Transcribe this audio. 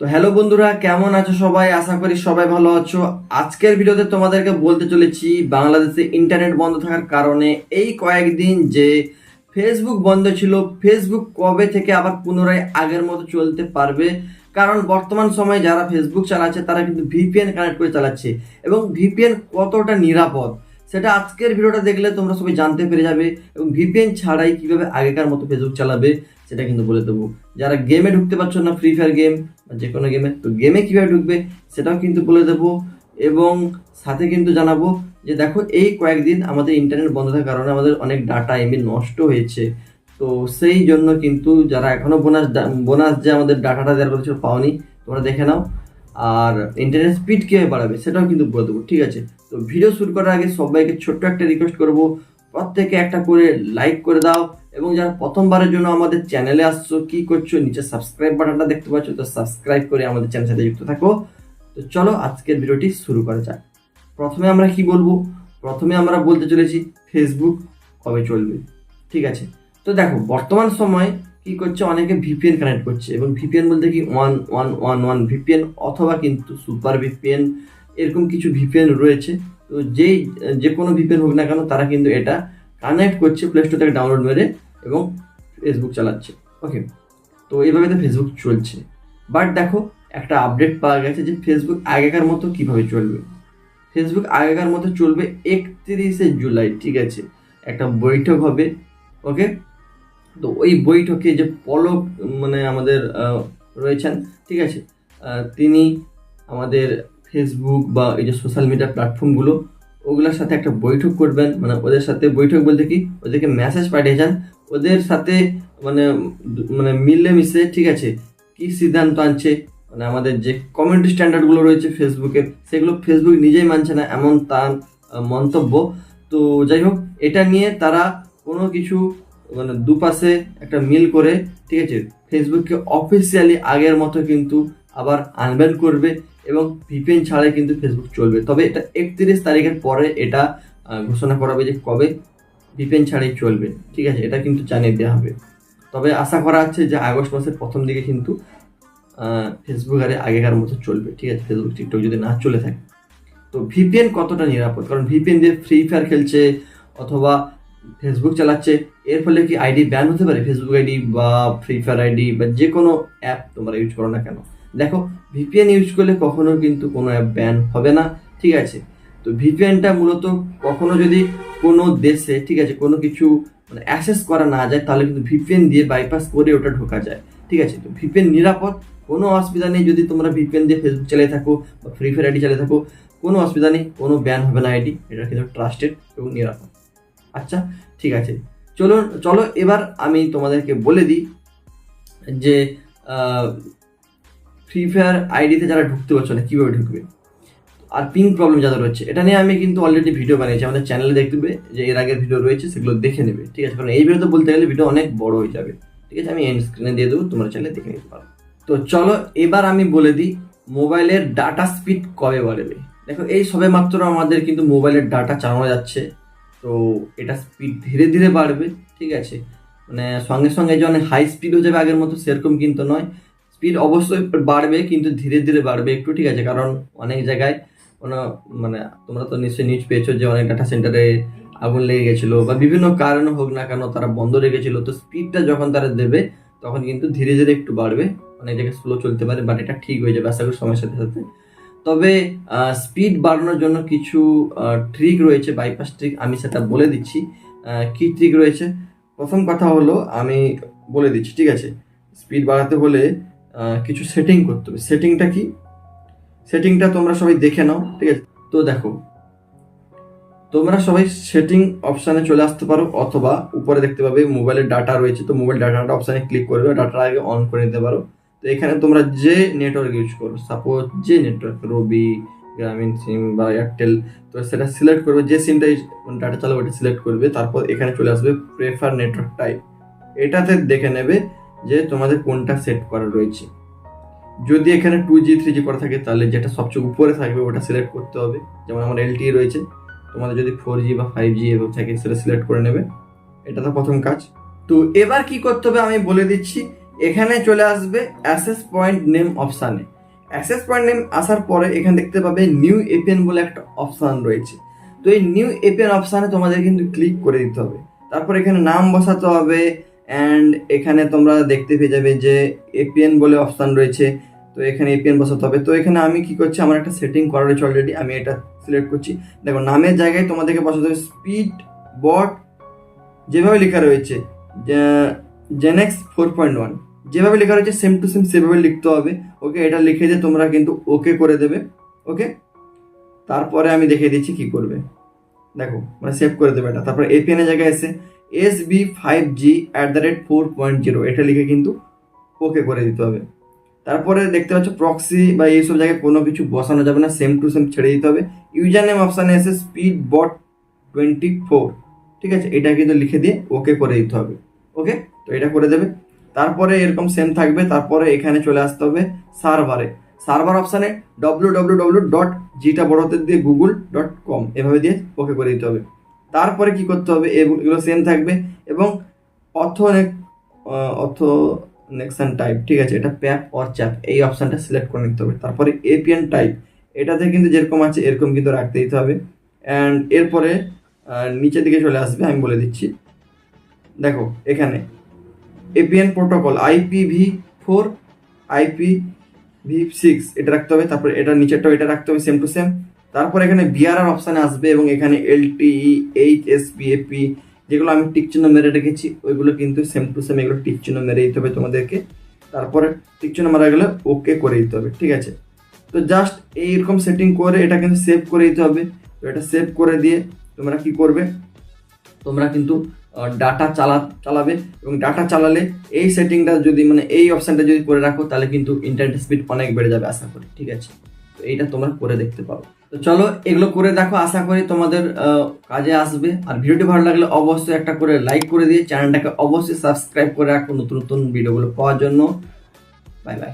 তো হ্যালো বন্ধুরা, কেমন আছো সবাই? আশা করি সবাই ভালো আছো। আজকের ভিডিওতে তোমাদেরকে বলতে চলেছি, বাংলাদেশে ইন্টারনেট বন্ধ থাকার কারণে এই কয়েকদিন যে ফেসবুক বন্ধ ছিল ফেসবুক কবে থেকে আবার পুনরায় আগের মতো চলতে পারবে? কারণ বর্তমান সময়ে যারা ফেসবুক চালাচ্ছে, তারা কিন্তু ভিপিএন কানেক্ট করে চালাচ্ছে এবং ভিপিএন কতটা নিরাপদ? সেটা আজকের ভিডিওটা দেখলে তোমরা সবাই জানতে পেরে যাবে এবং ভিপিএন ছাড়াই কীভাবে আগেকার মতো ফেসবুক চালাবে, সেটা কিন্তু বলে দেবো। যারা গেমে ঢুকতে পারছ না ফ্রি ফায়ার গেম বা যে কোনো গেমে তো গেমে কীভাবে ঢুকবে সেটাও কিন্তু বলে দেবো এবং সাথে কিন্তু জানাব যে দেখো এই কয়েকদিন আমাদের ইন্টারনেট বন্ধ থাকার কারণে আমাদের অনেক ডাটা এমনি নষ্ট হয়েছে। তো সেই জন্য কিন্তু যারা এখনও বোনাস বোনাস যে আমাদের ডাটাটা দেওয়ার কথা পাওনি, তোমরা দেখে নাও। আর ইন্টারনেট স্পিড কীভাবে বাড়াবে সেটাও কিন্তু বলে দেবো, ঠিক আছে? তো ভিডিও শুরু করার আগে সবাইকে ছোট্ট একটা রিকোয়েস্ট করব, প্রত্যেকে একটা করে লাইক করে দাও এবং যারা প্রথমবারের জন্য আমাদের চ্যানেলে আসছো, কি করছ, নিচে সাবস্ক্রাইব বাটনটা দেখতে পাচ্ছ, তো সাবস্ক্রাইব করে আমাদের চ্যানেলের সাথে যুক্ত থাকো। তো চলো আজকের ভিডিওটি শুরু করা যাক। প্রথমে আমরা কি বলব? প্রথমে আমরা বলতে চলেছি ফেসবুক কবে চলবে? ঠিক আছে? তো দেখো, বর্তমান সময় কি করছে? অনেকে ভিপিএন কানেক্ট করছে এবং ভিপিএন বলতে কি one one one one VPN অথবা কিন্তু সুপার ভিপিএন এরকম কিছু ভিপিএন রয়েছে। তো যেই, যে কোনো ভিপিএন হোক না কেন তারা কিন্তু এটা কানেক্ট করছে প্লে স্টোর থেকে ডাউনলোড মেরে এবং ফেসবুক চালাচ্ছে। ওকে তো এইভাবে তো ফেসবুক চলছে। বাট দেখো, একটা আপডেট পাওয়া গেছে যে ফেসবুক আগেকার মতো কীভাবে চলবে? ফেসবুক আগেকার মতো চলবে একত্রিশে জুলাই, ঠিক আছে? একটা বৈঠক হবে ওকে তো ওই বৈঠকে যে পলক মানে আমাদের রয়েছেন, ঠিক আছে? তিনি আমাদের ফেসবুক বা এই যে সোশ্যাল মিডিয়া প্ল্যাটফর্মগুলো ওগুলোর সাথে একটা বৈঠক করবেন। মানে ওদের সাথে বৈঠক বলতে কি? ওদেরকে মেসেজ পাঠিয়েছেন। ওদের সাথে মানে মানে মিলে মিশে ঠিক আছে, কি সিদ্ধান্ত আনছে? মানে আমাদের যে কমিউনিটি স্ট্যান্ডার্ডগুলো রয়েছে ফেসবুকের সেগুলো ফেসবুক নিজেই মানছে না, এমন তার মন্তব্য। তো যাই হোক, এটা নিয়ে তারা কোনো কিছু মানে দুপাশে একটা মিল করে, ঠিক আছে? ফেসবুককে অফিসিয়ালি আগের মতো কিন্তু আবার আনব্যান করবে এবং ভিপিএন ছাড়াই কিন্তু ফেসবুক চলবে। তবে এটা একত্রিশ তারিখের পরে এটা ঘোষণা করা হবে যে কবে ভিপিএন ছাড়াই চলবে, ঠিক আছে? এটা কিন্তু জানিয়ে দেওয়া হবে। তবে আশা করা হচ্ছে যে আগস্ট মাসের প্রথম দিকে কিন্তু ফেসবুক আরে আগেকার মতো চলবে, ঠিক আছে? ফেসবুক টিকটক যদি না চলে থাকে। তো ভিপিএন কতটা নিরাপদ? কারণ ভিপিএন দিয়ে ফ্রি ফায়ার খেলছে, অথবা ফেসবুক চালাচ্ছে। এর ফলে কি আইডি ব্যান হতে পারে? ফেসবুক আইডি বা ফ্রি ফায়ার আইডি বা যে কোনো অ্যাপ তোমরা ইউজ করো না কেন? দেখো ভিপিএন ইউজ করলে কখনো কিন্তু কোনো অ্যাপ ব্যান হবে না, ঠিক আছে? তো ভিপিএনটা মূলত কখনো যদি কোনো দেশে, ঠিক আছে, কোনো কিছু মানে অ্যাক্সেস করা না যায়, তাহলে কিন্তু ভিপিএন দিয়ে বাইপাস করে ওটা ঢোকা যায়, ঠিক আছে? তো ভিপিএন নিরাপদ, কোনো অসুবিধা নেই যদি তোমরা ভিপিএন দিয়ে ফেসবুক চালিয়ে থাকো বা ফ্রি ফায়ার আইডি চালিয়ে থাকো, কোনো অসুবিধা নেই, কোনো ব্যান হবে না আইডি এটা কিন্তু ট্রাস্টেড এবং নিরাপদ। আচ্ছা ঠিক আছে। চলো চলো, এবার আমি তোমাদেরকে বলে দিই যে ফ্রি ফায়ার আইডিতে যারা ঢুকতে পারছ না, কীভাবে ঢুকবে? আর পিং প্রবলেম যাদের রয়েছে, এটা নিয়ে আমি কিন্তু অলরেডি ভিডিও বানিয়েছি। আমাদের চ্যানেলে দেখবে যে, এর আগের ভিডিও রয়েছে, সেগুলো দেখে নেবে, ঠিক আছে? কারণ এই ভিডিও তো বলতে গেলে ভিডিও অনেক বড় হয়ে যাবে, ঠিক আছে? আমি এন্ড স্ক্রিনে দিয়ে দেবো, তোমরা চ্যানেলে দেখে নিতে পারো। তো চলো, এবার আমি বলে দিই, মোবাইলের ডাটা স্পিড কবে বাড়বে? দেখো, এই সবে মাত্র আমাদের কিন্তু মোবাইলের ডাটা চালানো যাচ্ছে। তো এটা স্পিড ধীরে ধীরে বাড়বে, ঠিক আছে? মানে সঙ্গে সঙ্গে যে অনেক হাই স্পিড হয়ে যাবে আগের মতো, সেরকম কিন্তু নয়। স্পিড অবশ্যই বাড়বে, কিন্তু ধীরে ধীরে বাড়বে একটু, ঠিক আছে? কারণ অনেক জায়গায় কোনো মানে তোমরা তো নিশ্চয়ই নিউজ পেয়েছ যে অনেক ডাটা সেন্টারে আগুন লেগে গেছিল বা বিভিন্ন কারণে হোক না কেন তারা বন্ধ রেখেছিলো তো স্পিডটা যখন তারা দেবে, তখন কিন্তু ধীরে ধীরে একটু বাড়বে। অনেক জায়গায় স্লো চলতে পারে বাট এটা ঠিক হয়ে যাবে, আশা করি সময়ের সাথে সাথে। তবে স্পিড বাড়ানোর জন্য কিছু ট্রিক রয়েছে বাইপাস ট্রিক আমি সেটা বলে দিচ্ছি। কি ট্রিক রয়েছে? প্রথম কথা হলো, আমি বলে দিচ্ছি, ঠিক আছে? স্পিড বাড়াতে হলে কিছু সেটিং করতে হবে। সেটিংটা কি? সেটিংটা তোমরা সবাই দেখে নাও, ঠিক আছে? তো দেখো, তোমরা সবাই সেটিং অপশানে চলে আসতে পারো, অথবা উপরে দেখতে পাবে মোবাইলের ডাটা রয়েছে, তো মোবাইল ডাটাটা অপশানে ক্লিক করবে ডাটা আগে অন করে নিতে পারো। তো এখানে তোমরা যে নেটওয়ার্ক ইউজ করো সাপোজ যে নেটওয়ার্ক রবি গ্রামীণ সিম বা এয়ারটেল তো সেটা সিলেক্ট করবে, যে সিমটা ডাটা চালাবে ওটা সিলেক্ট করবে, তারপর এখানে চলে আসবে প্রেফার নেটওয়ার্ক টাইপ এটাতে দেখে নেবে যে তোমাদের কোনটা সেট করা রয়েছে। যদি এখানে টু জি থ্রি জি করা থাকে, তাহলে যেটা সবচেয়ে উপরে থাকবে ওটা সিলেক্ট করতে হবে। যেমন আমার এলটি রয়েছে, তোমাদের যদি ফোর জি বা ফাইভ জি এভাবে থাকে, সেটা সিলেক্ট করে নেবে। এটা তো প্রথম কাজ। তো এবার কি করতে হবে আমি বলে দিচ্ছি এখানে চলে আসবে অ্যাসেস পয়েন্ট নেম অপশানে অ্যাসেস পয়েন্ট নেম আসার পরে এখানে দেখতে পাবে নিউ এপিএন বলে একটা অপশান রয়েছে। তো এই নিউ এপিএন অপশানে তোমাদের কিন্তু ক্লিক করে দিতে হবে। তারপর এখানে নাম বসাতে হবে অ্যান্ড এখানে তোমরা দেখতে পেয়ে যাবে যে এপিএন বলে অপশান রয়েছে। তো এখানে এপিএন বসাতে হবে। তো এখানে আমি কি করছি? আমার একটা সেটিং করা রয়েছে অলরেডি আমি এটা সিলেক্ট করছি। দেখো, নামের জায়গায় তোমাদেরকে বসাতে হবে স্পিড বট যেভাবে লেখা রয়েছে জেনেক্স ফোর পয়েন্ট ওয়ান যেভাবে লেখা রয়েছে সেম টু সেম সেভাবে লিখতে হবে। ওকে এটা লিখে দিয়ে তোমরা কিন্তু ওকে করে দেবে। ওকে তারপরে আমি দেখিয়ে দিচ্ছি কি করবে। দেখো মানে সেভ করে দেবে এটা। তারপরে এপিএন এর জায়গায় এসে S B five G at the rate four point zero এটা লিখে কিন্তু ওকে করে দিতে হবে। তারপরে দেখতে পাচ্ছ প্রক্সি বা এইসব জায়গায় কোনো কিছু বসানো যাবে না সেম টু সেম ছেড়ে দিতে হবে। ইউজার নেম অপশানে এসে স্পিড বট টোয়েন্টি ফোর ঠিক আছে? এটা কিন্তু লিখে দিয়ে ওকে করে দিতে হবে। ওকে তো এটা করে দেবে। তারপরে এরকম সেম থাকবে, তারপরে এখানে চলে আসতে হবে সার্ভারে সার্ভার অপশানে ডব্লিউ ডব্লিউ ডব্লিউ ডট জিটা বড়তে দিয়ে গুগল ডট কম এভাবে দিয়ে ওকে করে দিতে হবে। তারপরে কি করতে হবে? এগুলো সেম থাকবে এবং অথ অথ নেকশন টাইপ ঠিক আছে? এটা প্যাপ অর চ্যাপ এই অপশানটা সিলেক্ট করে নিতে হবে। তারপরে এপিএন টাইপ এটাতে কিন্তু যেরকম আছে, এরকম কিন্তু রাখতে দিতে হবে। অ্যান্ড এরপরে নিচের দিকে চলে আসবে, আমি বলে দিচ্ছি। দেখো, এখানে APN protocol IPv four IP v six এটা রাখতে হবে। তারপর এটা নিচেরটাও এটা রাখতে হবে সেম টু সেম তারপর এখানে বিআরআর অপশানে আসবে এবং এখানে LTE H S P AP যেগুলো আমি টিক মেরে রেখেছি, ওইগুলো কিন্তু সেম টু সেম এগুলো টিক চিহ্ন মেরে দিতে হবে তোমাদেরকে। তারপরে টিক মারা গেলে ওকে করে দিতে হবে, ঠিক আছে? তো জাস্ট এইরকম সেটিং করে এটা কিন্তু সেভ করে দিতে হবে। তো এটা সেভ করে দিয়ে তোমরা কি করবে? তোমরা কিন্তু ডাটা চালা, চালাবে এবং ডাটা চালালে এই সেটিংটা যদি মানে এই অপশানটা যদি করে রাখো, তাহলে কিন্তু ইন্টারনেট স্পিড অনেক বেড়ে যাবে, আশা করি, ঠিক আছে? তো এইটা তোমরা করে দেখতে পারো। তো চলো, এগুলো করে দেখো, আশা করি তোমাদের কাজে আসবে। আর ভিডিওটি ভালো লাগলে অবশ্যই একটা করে লাইক করে দিয়ে চ্যানেলটাকে অবশ্যই সাবস্ক্রাইব করে রাখো নতুন নতুন ভিডিওগুলো পাওয়ার জন্য। Bye bye